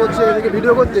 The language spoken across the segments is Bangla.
বলছে এদিকে ভিডিও করতে।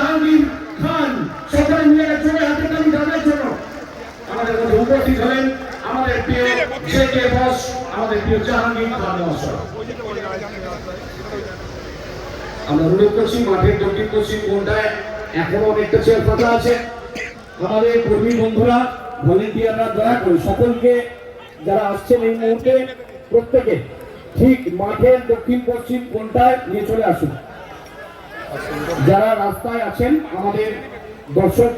মধ্যে উপস্থিত হলেন আমাদের প্রিয় বস, আমাদের প্রিয় জাহাঙ্গীর আমরা করছি, মাঠের দক্ষিণ কোনটায় এখনও অনেকটা চেয়ার ফাঁকা আছে। আমাদের কর্মী বন্ধুরা, ভলেন্টিয়াররা দয়া করে সকলকে যারা আসছেন এই মুহূর্তে, প্রত্যেকে ঠিক মাঠের দক্ষিণ পশ্চিম কোনটায় নিয়ে চলে আসুন। যারা রাস্তায় আছেন, আমাদের দর্শক